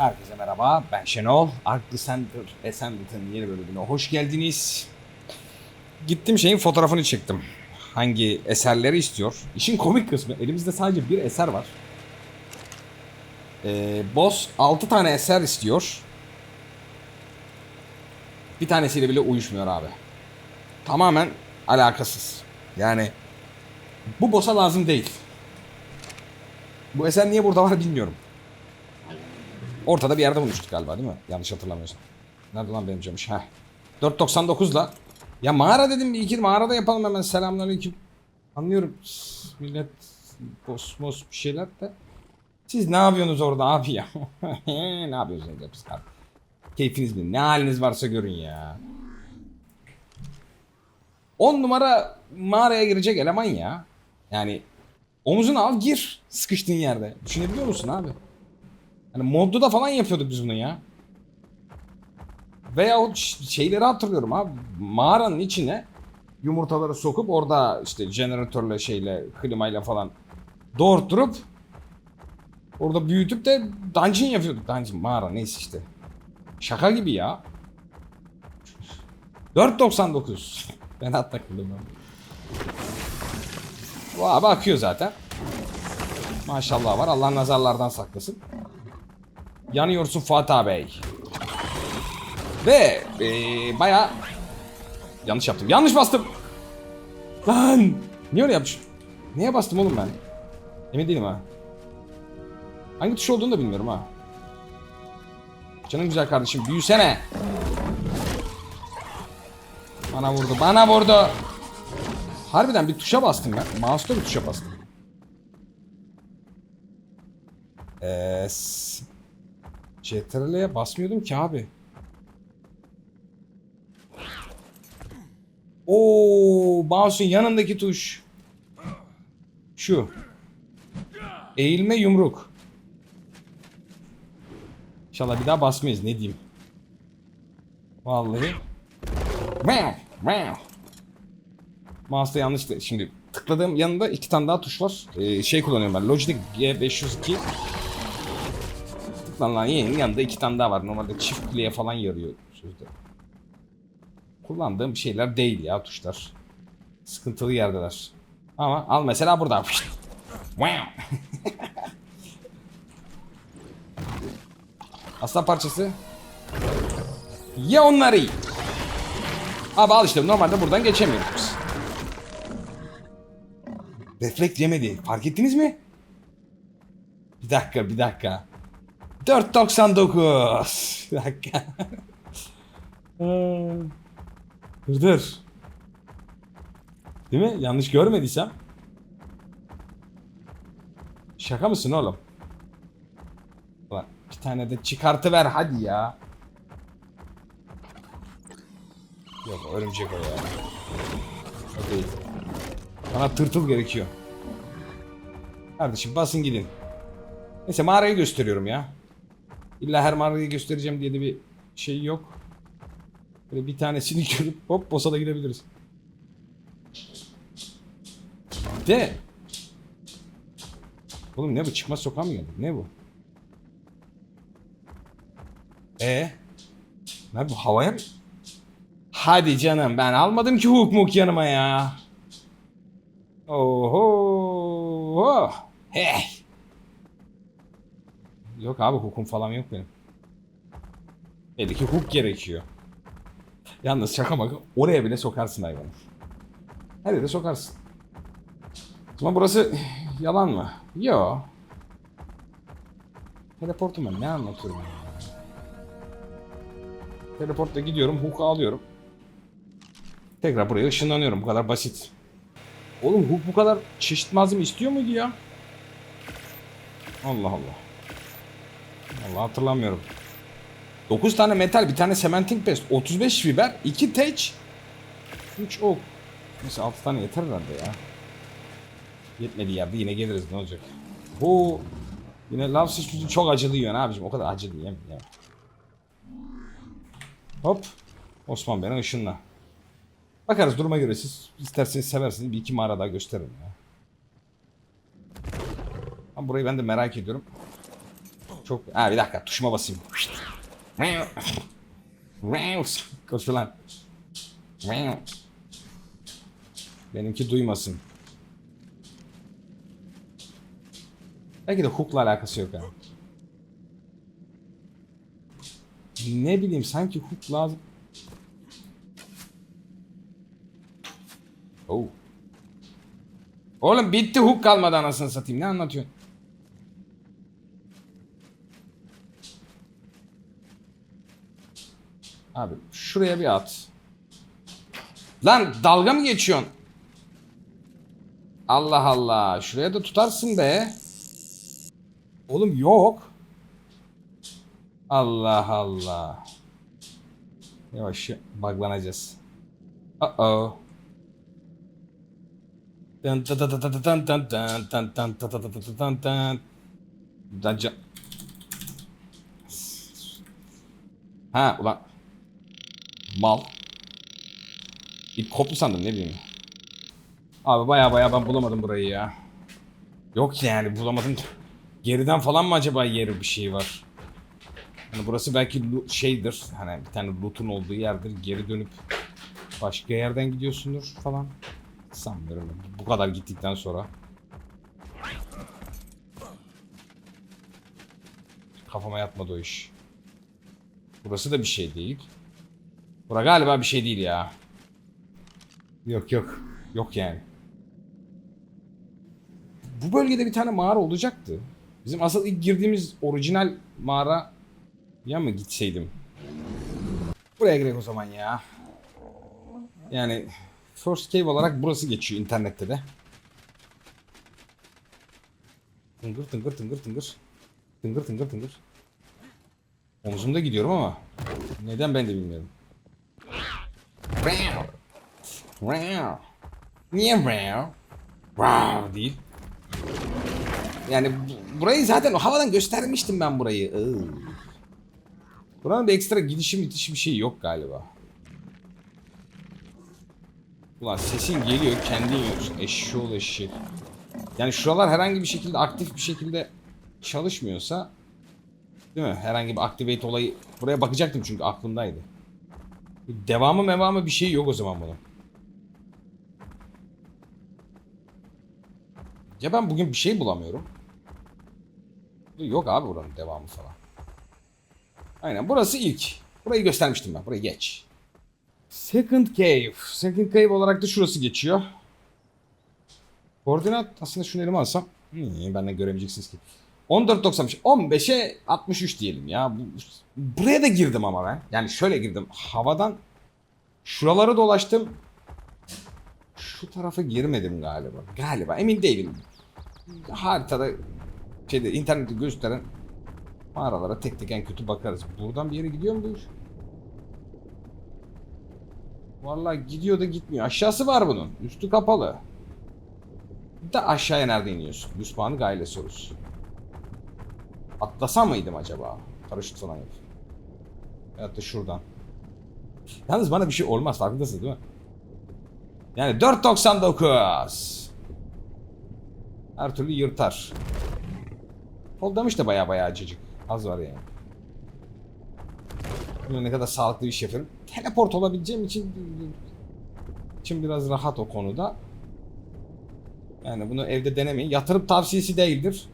Herkese merhaba, ben Şenol. Ark Center Assembly'nin yeni bölümüne hoş geldiniz. Gittim şeyin fotoğrafını çektim. Hangi eserleri istiyor? İşin komik kısmı, elimizde sadece bir eser var. Ee, boss 6 tane eser istiyor. Bir tanesiyle bile uyuşmuyor abi. Tamamen alakasız. Yani bu boss'a lazım değil. Bu eser niye burada var bilmiyorum. Ortada bir yerde bulmuştuk galiba değil mi? Yanlış hatırlamıyorsam. Nerede lan benim camış? Heh. 4.99'la. Ya mağara dedim bir iki mağarada yapalım hemen selamünaleyküm. Anlıyorum millet kosmos bir şeyler de. Siz ne yapıyorsunuz orada abi ya? ne yapıyorsunuz hepsi abi? Keyfiniz mi? Ne haliniz varsa görün ya. 10 numara mağaraya girecek eleman ya. Yani omuzunu al gir sıkıştığın yerde. Düşünebiliyor musun abi? Hani modda da falan yapıyorduk biz bunu ya. Veya o şeyleri hatırlıyorum abi. Mağaranın içine yumurtaları sokup orada işte jeneratörle şeyle klimayla falan doğurtturup orada büyütüp de dungeon yapıyorduk. Dungeon mağara neyse işte. Şaka gibi ya. 4.99. Ben hatta takıldım ben. Bu abi akıyor zaten. Maşallah var. Allah nazarlardan saklasın. Yanıyorsun Fatih Bey. Ve ee, baya yanlış yaptım. Yanlış bastım. Lan niye öyle yapmışım? Neye bastım oğlum ben? Emin değilim ha. Hangi tuş olduğunu da bilmiyorum ha. Canım güzel kardeşim büyüsene. Bana vurdu, bana vurdu. Harbiden bir tuşa bastım ben. Mouse'da bir tuşa bastım. Eee... CTRL'ye basmıyordum ki abi. Oo, mouse'un yanındaki tuş. Şu. Eğilme yumruk. İnşallah bir daha basmayız ne diyeyim. Vallahi. Mouse'da yanlış şimdi tıkladığım yanında iki tane daha tuş var. Ee, şey kullanıyorum ben. Logitech G502 Tıklanan yeğenin yanında iki tane daha var. Normalde çift kliye falan yarıyor sözde. Kullandığım şeyler değil ya tuşlar. Sıkıntılı yerdeler. Ama al mesela burada. Aslan parçası. Ye onları. Abi al işte normalde buradan geçemiyoruz biz. Refleks yemedi. Fark ettiniz mi? Bir dakika bir dakika. 4.99. Bir dakika. Aa, dur dur. Değil mi? Yanlış görmediysem. Şaka mısın oğlum? Ulan bir tane de çıkartıver hadi ya. Yok örümcek o ya. O değil. Bana tırtıl gerekiyor. Kardeşim basın gidin. Neyse mağarayı gösteriyorum ya. İlla her mağarayı göstereceğim diye de bir şey yok. Böyle bir tanesini görüp hop boss'a da gidebiliriz. De. Oğlum ne bu? Çıkmaz sokağa mı geldik? Ne bu? E Ne bu havaya mı? Hadi canım ben almadım ki hook muk yanıma ya. Oho. Hey. Yok abi hukum falan yok benim. Belli ki hukuk gerekiyor. Yalnız şaka maka oraya bile sokarsın hayvanı. Her yere sokarsın. Ama burası yalan mı? Yo. Teleportum ben ne anlatıyorum. Teleportla gidiyorum, hook'u alıyorum. Tekrar buraya ışınlanıyorum. Bu kadar basit. Oğlum hook bu kadar çeşit malzeme istiyor muydu ya? Allah Allah. Allah hatırlamıyorum. 9 tane metal, bir tane cementing paste, 35 fiber, 2 teç, 3 ok. Neyse 6 tane yeter herhalde ya. Yetmediği yerde yine geliriz ne olacak. Bu yine lav sıçrıcı çok acılı yiyor abicim. O kadar acılı yem. yem. Hop. Osman beni ışınla. Bakarız duruma göre siz isterseniz seversiniz bir iki mağara daha gösteririm ya. Ama burayı ben de merak ediyorum. Çok... Ha bir dakika tuşuma basayım. Koş lan. Benimki duymasın. Belki de hook'la alakası yok yani. Ne bileyim sanki hook lazım. Oh. Oğlum bitti hook kalmadı anasını satayım. Ne anlatıyorsun? Abi şuraya bir at. Lan dalga mı geçiyorsun? Allah Allah. Şuraya da tutarsın be. Oğlum yok. Allah Allah. Yavaş buglanacağız. Uh oh. Dın tın tın tın tı tı tı tı tı tın tın. Daca- Ha ulan. Mal. Bir koptu sandım ne bileyim. Abi baya baya ben bulamadım burayı ya. Yok yani bulamadım. Geriden falan mı acaba yeri bir şey var? Hani burası belki şeydir. Hani bir tane loot'un olduğu yerdir. Geri dönüp başka yerden gidiyorsundur falan. Sanmıyorum. Bu kadar gittikten sonra. Kafama yatmadı o iş. Burası da bir şey değil. Bura galiba bir şey değil ya. Yok yok. Yok yani. Bu bölgede bir tane mağara olacaktı. Bizim asıl ilk girdiğimiz orijinal mağara ya mı gitseydim? Buraya girek o zaman ya. Yani First Cave olarak burası geçiyor internette de. Tıngır tıngır tıngır tıngır. Tıngır tıngır tıngır. Omzumda gidiyorum ama neden ben de bilmiyorum. Niye wow değil? Yani bu- burayı zaten havadan göstermiştim ben burayı. Buranın bir ekstra gidişi müthiş bir şey yok galiba. Ulan sesin geliyor kendin yiyorsun. Eşşoğlu eşek. Yani şuralar herhangi bir şekilde aktif bir şekilde çalışmıyorsa Değil mi? Herhangi bir activate olayı buraya bakacaktım çünkü aklımdaydı. Devamı mevamı bir şey yok o zaman bunun. Ya ben bugün bir şey bulamıyorum. Yok abi buranın devamı falan. Aynen burası ilk. Burayı göstermiştim ben. Burayı geç. Second Cave. Second Cave olarak da şurası geçiyor. Koordinat aslında şunu elime alsam. Hmm, benden göremeyeceksiniz ki. 14.95. 15'e 63 diyelim ya. Bu- Buraya da girdim ama ben. Yani şöyle girdim. Havadan şuraları dolaştım. Şu tarafa girmedim galiba. Galiba emin değilim. Haritada şeyde internette gösteren mağaralara tek tek en kötü bakarız. Buradan bir yere gidiyor mu bu iş? Vallahi gidiyor da gitmiyor. Aşağısı var bunun. Üstü kapalı. De aşağıya nerede iniyorsun? 100 puanı gayle sorusu. Atlasam mıydım acaba? Paraşüt falan yok. Veyahut da şuradan. Yalnız bana bir şey olmaz farkındasın değil mi? Yani 4.99. Her türlü yırtar. Koldamış da baya baya acıcık. Az var yani. Bilmiyorum ne kadar sağlıklı iş yapıyorum. Teleport olabileceğim için için biraz rahat o konuda. Yani bunu evde denemeyin. Yatırım tavsiyesi değildir.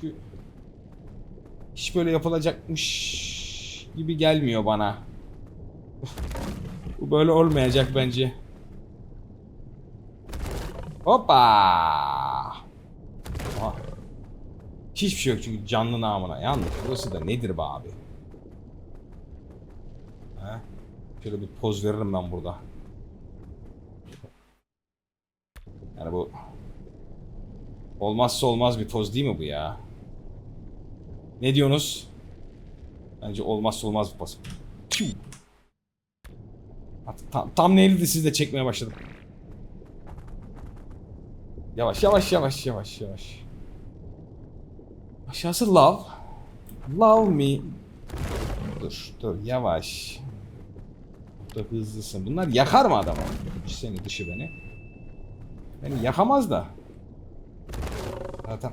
Çünkü hiç böyle yapılacakmış gibi gelmiyor bana. Bu böyle olmayacak bence. Hoppa! Aha. Hiçbir şey yok çünkü canlı namına. Yalnız burası da nedir be abi? He? Şöyle bir poz veririm ben burada. Yani bu olmazsa olmaz bir poz değil mi bu ya? Ne diyorsunuz? Bence olmazsa olmaz. Piu! Artık tam, tam neydi siz de çekmeye başladım. Yavaş yavaş yavaş yavaş yavaş. Aşağısı love. Love me. Dur dur yavaş. Dur hızlısın. Bunlar yakar mı adamı? Seni dışı beni. Beni yakamaz da. Zaten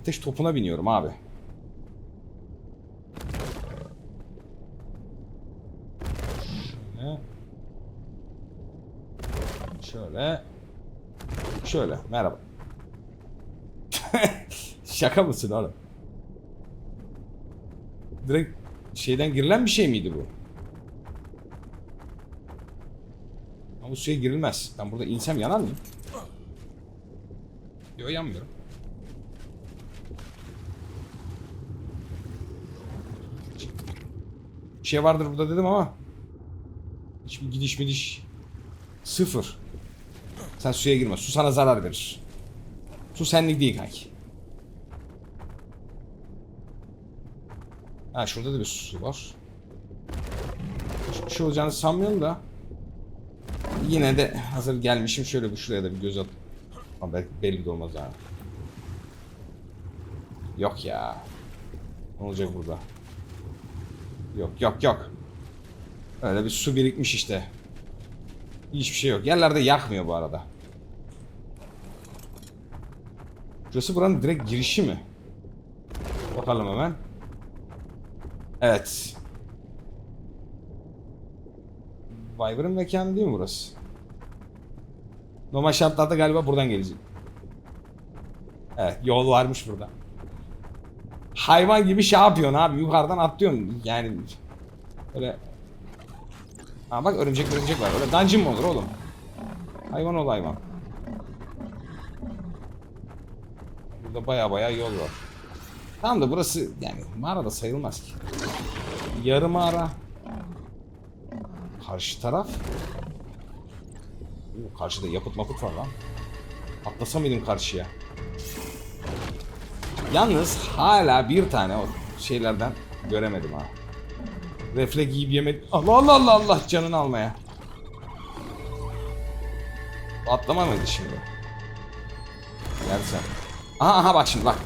Ateş topuna biniyorum abi. Şöyle. Şöyle. Merhaba. Şaka mısın oğlum? Direkt şeyden girilen bir şey miydi bu? Ama bu suya girilmez. Ben burada insem yanar mıyım? Yok yanmıyorum. Bir şey vardır burada dedim ama hiçbir gidiş gidiş sıfır. Sen suya girme. Su sana zarar verir. Su senlik değil kanki. Ha şurada da bir su var. Hiçbir şey olacağını sanmıyorum da. Yine de hazır gelmişim şöyle bir şuraya da bir göz at. Ama belki belli de olmaz ha. Yok ya. Ne olacak burada? Yok yok yok. Öyle bir su birikmiş işte. Hiçbir şey yok. Yerlerde yakmıyor bu arada. Şurası buranın direkt girişi mi? Bakalım hemen. Evet. Wyvern mekanı değil mi burası? Normal şartlarda galiba buradan gelecek. Evet yol varmış burada. Hayvan gibi şey yapıyorsun abi yukarıdan atlıyorsun yani öyle Ha bak örümcek örümcek var öyle dungeon mı olur oğlum Hayvan ol hayvan Burada baya baya yol var Tamam da burası yani mağara da sayılmaz ki Yarı mağara Karşı taraf Oo, Karşıda yapıt mapıt var lan Atlasa mıydım karşıya Yalnız hala bir tane o şeylerden göremedim ha. Refle giyip yemedim. Allah Allah Allah Allah canını almaya. Atlama mıydı şimdi? Gel sen. Aha aha bak şimdi bak.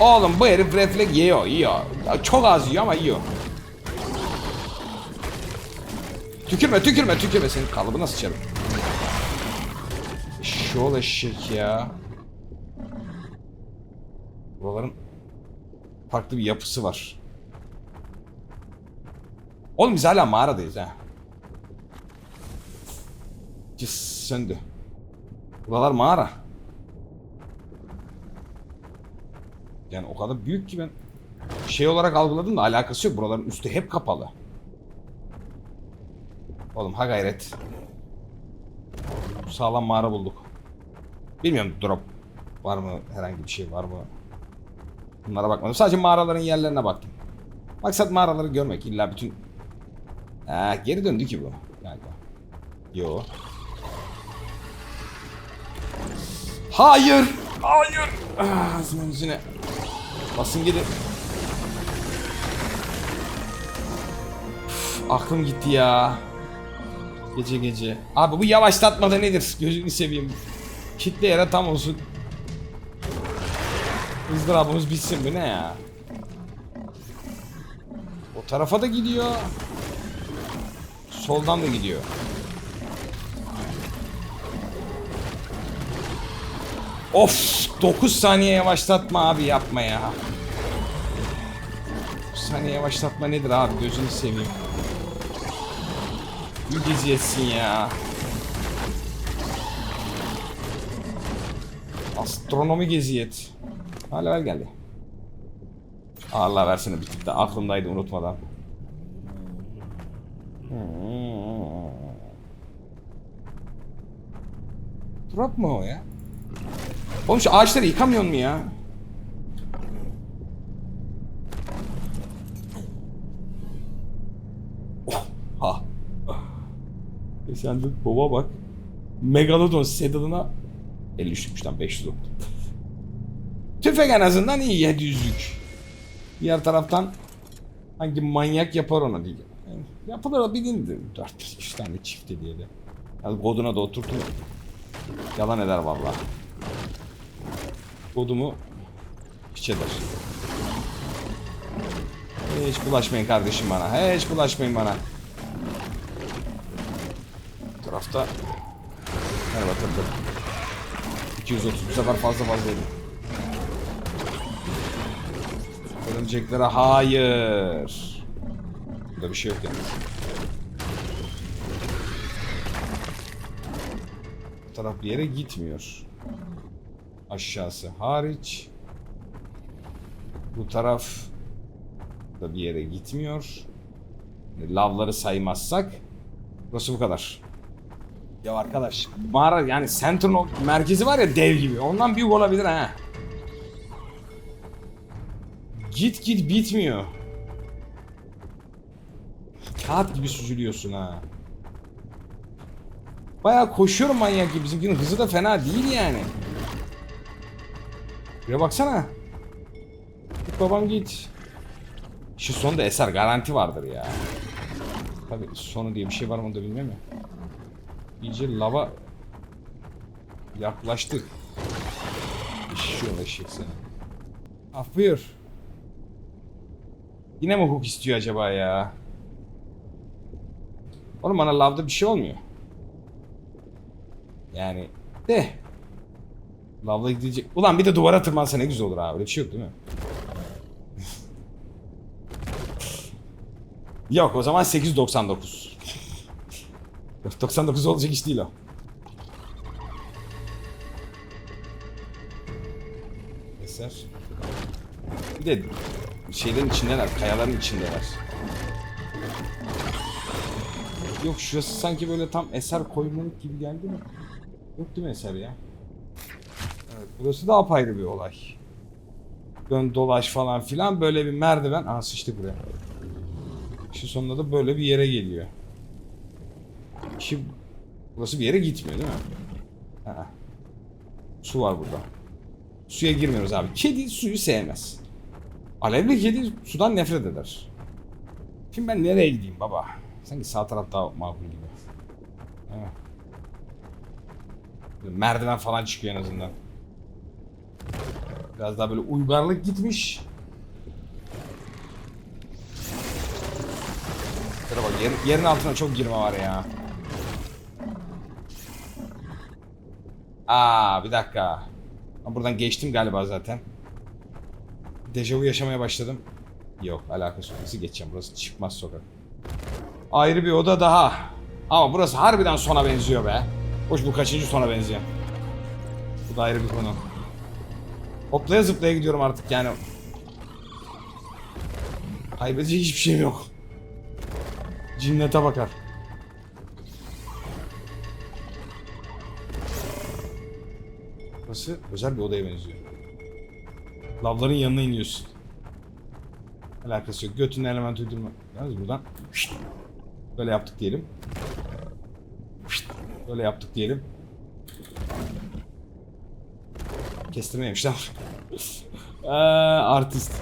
Oğlum bu herif refle yiyor yiyor. Çok az yiyor ama yiyor. Tükürme tükürme tükürme senin kalıbına sıçarım. Şol eşek ya. Buraların farklı bir yapısı var. Oğlum biz hala mağaradayız ha. Cis söndü. Buralar mağara. Yani o kadar büyük ki ben şey olarak algıladım da alakası yok. Buraların üstü hep kapalı. Oğlum ha gayret. Sağlam mağara bulduk. Bilmiyorum drop var mı herhangi bir şey var mı? Bunlara bakmadım. Sadece mağaraların yerlerine baktım. Maksat mağaraları görmek. İlla bütün... Ha, geri döndü ki bu. Galiba. Yo. Hayır! Hayır! Ah, Ağzımın. Basın gidin. Aklım gitti ya. Gece gece. Abi bu yavaşlatmada nedir? Gözünü seveyim. Kitle yere tam olsun. ızdırabımız bitsin bu ne ya? O tarafa da gidiyor. Soldan da gidiyor. Of 9 saniye yavaşlatma abi yapma ya. 9 saniye yavaşlatma nedir abi gözünü seveyim. Bir dizi etsin ya. Astronomi geziyet. Hala ver geldi. Allah versene bir tık da aklımdaydı unutmadan. Drop mu o ya? Oğlum şu ağaçları yıkamıyor mu ya? Oh, ha. Sen de baba bak. Megalodon sedanına 53'müş lan 500 oldu. Tüfek en azından iyi 700'lük. Diğer taraftan hangi manyak yapar ona diye. Yani yapılır bilindi. 4-5 tane çifte diye de. Yani koduna da oturtun. Yalan eder vallahi. Kodumu hiç eder. Hiç bulaşmayın kardeşim bana. Hiç bulaşmayın bana. Tarafta Merhaba tır tır. 230 bu sefer fazla fazla yedim. Örümceklere hayır. Burada bir şey yok yalnız. Bu taraf bir yere gitmiyor. Aşağısı hariç. Bu taraf da bir yere gitmiyor. Lavları saymazsak burası bu kadar. Ya arkadaş mağara yani Sentinel merkezi var ya dev gibi. Ondan büyük olabilir ha. Git git bitmiyor. Kağıt gibi süzülüyorsun ha. Bayağı koşuyorum manyak gibi. Bizimkinin hızı da fena değil yani. Buraya baksana. Git babam git. Şu sonunda eser garanti vardır ya. Tabi sonu diye bir şey var mı onu da bilmiyorum ya. İyice lava yaklaştık. İşiyor eşek seni. Buyur. Yine mi hook istiyor acaba ya? Oğlum bana lavda bir şey olmuyor. Yani de. Lavda gidecek. Ulan bir de duvara tırmansa ne güzel olur abi. Öyle bir şey yok değil mi? yok o zaman 8.99. 99 olacak iş değil o. Eser. Bir de şeylerin içindeler, kayaların içindeler. Yok şurası sanki böyle tam eser koymalık gibi geldi mi? Yok değil mi eser ya? Evet, burası da apayrı bir olay. Dön dolaş falan filan böyle bir merdiven. Aa sıçtık buraya. Şu sonunda da böyle bir yere geliyor. Ki burası bir yere gitmiyor değil mi? Ha. Su var burada. Suya girmiyoruz abi. Kedi suyu sevmez. Alevli kedi sudan nefret eder. Şimdi ben nereye gideyim baba? Sanki sağ taraf daha makul gibi. Evet. Merdiven falan çıkıyor en azından. Biraz daha böyle uygarlık gitmiş. Şöyle bak yer- yerin altına çok girme var ya. Aa bir dakika. Ben buradan geçtim galiba zaten. Dejavu yaşamaya başladım. Yok alakası yok. Nasıl geçeceğim? Burası çıkmaz sokak. Ayrı bir oda daha. Ama burası harbiden sona benziyor be. Hoş bu kaçıncı sona benziyor. Bu da ayrı bir konu. Hoplaya zıplaya gidiyorum artık yani. Kaybedecek hiçbir şeyim yok. Cinnete bakar. Burası özel bir odaya benziyor. Lavların yanına iniyorsun. Alakası yok. Götünün element uydurma. Yalnız buradan böyle yaptık diyelim. Böyle yaptık diyelim. Kestirme yemişler. Eee artist.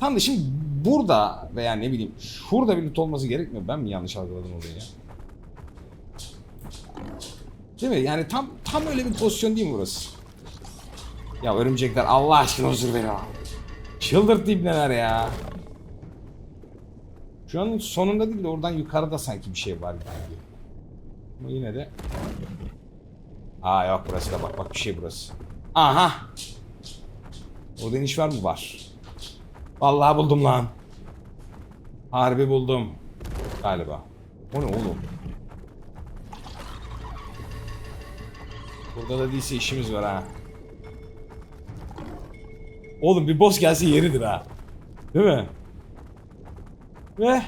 Tam da şimdi burada veya ne bileyim şurada bir loot olması gerekmiyor. Ben mi yanlış algıladım olayı ya? Değil mi? Yani tam tam öyle bir pozisyon değil mi burası? Ya örümcekler Allah aşkına huzur verin abi. Çıldırt ibneler ya. Şu an sonunda değil de oradan yukarıda sanki bir şey var gibi. Ama yine de... Aa yok burası da bak bak bir şey burası. Aha. Orada iniş var mı? Var. Vallahi buldum lan. Harbi buldum. Galiba. O ne oğlum? Burada da değilse işimiz var ha. Oğlum bir boss gelse yeridir ha. Değil mi? Ve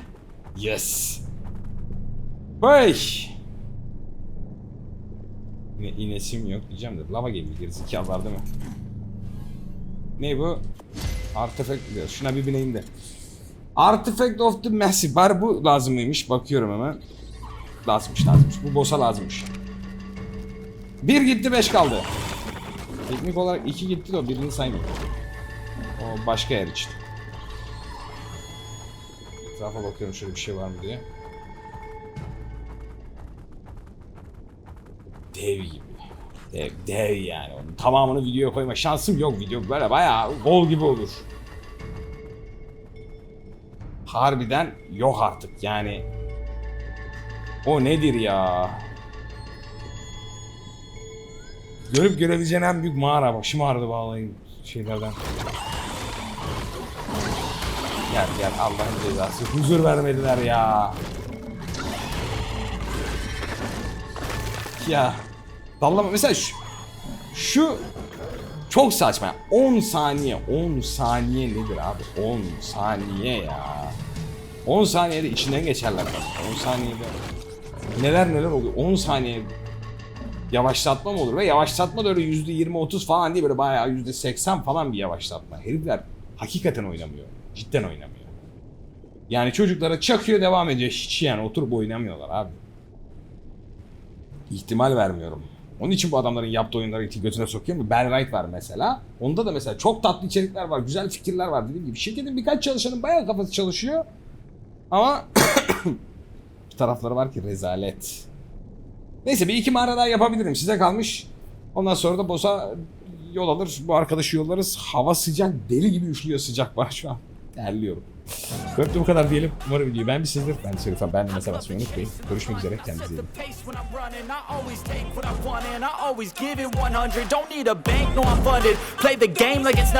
yes. Hey. Yine inesim yok diyeceğim de lava geliyor gerizekalılar değil mi? Ne bu? Artifact diyor. Şuna bir bineyim de. Artifact of the Massive. Bari bu lazım? Bakıyorum hemen. Lazımmış lazımmış. Bu boss'a lazımmış. Bir gitti beş kaldı. Teknik olarak iki gitti de o birini saymıyorum. O başka yer için. Etrafa bakıyorum şöyle bir şey var mı diye. Dev gibi. Dev, dev yani. Onun tamamını videoya koyma şansım yok. Video böyle bayağı bol gibi olur. Harbiden yok artık yani. O nedir ya? Görüp görebileceğin en büyük mağara. Başım ağrıdı vallahi şeylerden. Gel gel Allah'ın cezası. Huzur vermediler ya. Ya. Dallama mesela şu, şu çok saçma. 10 saniye. 10 saniye nedir abi? 10 saniye ya. 10 saniyede içinden geçerler. bak. 10 saniyede neler neler oluyor. 10 saniye yavaşlatma mı olur? Ve yavaşlatma da öyle %20-30 falan değil böyle bayağı %80 falan bir yavaşlatma. Herifler hakikaten oynamıyor. Cidden oynamıyor. Yani çocuklara çakıyor devam ediyor. Hiç yani oturup oynamıyorlar abi. İhtimal vermiyorum. Onun için bu adamların yaptığı oyunları götüne sokuyor mu? Ben Wright var mesela. Onda da mesela çok tatlı içerikler var, güzel fikirler var dediğim gibi. Şirketin birkaç çalışanın bayağı kafası çalışıyor. Ama tarafları var ki rezalet. Neyse bir iki mağara daha yapabilirim. Size kalmış. Ondan sonra da boss'a yol alır. Bu arkadaşı yollarız. Hava sıcak. Deli gibi üşüyor sıcak var şu an. Terliyorum. Böyle bu kadar diyelim. Umarım videoyu beğenmişsinizdir. Ben de söylüyorum. Ben de mesela unutmayın. Görüşmek üzere. Kendinize iyi bakın. the pace when I'm running. I always take what I want and I always give it 100. Don't need a bank, no, I'm funded. Play the game like it's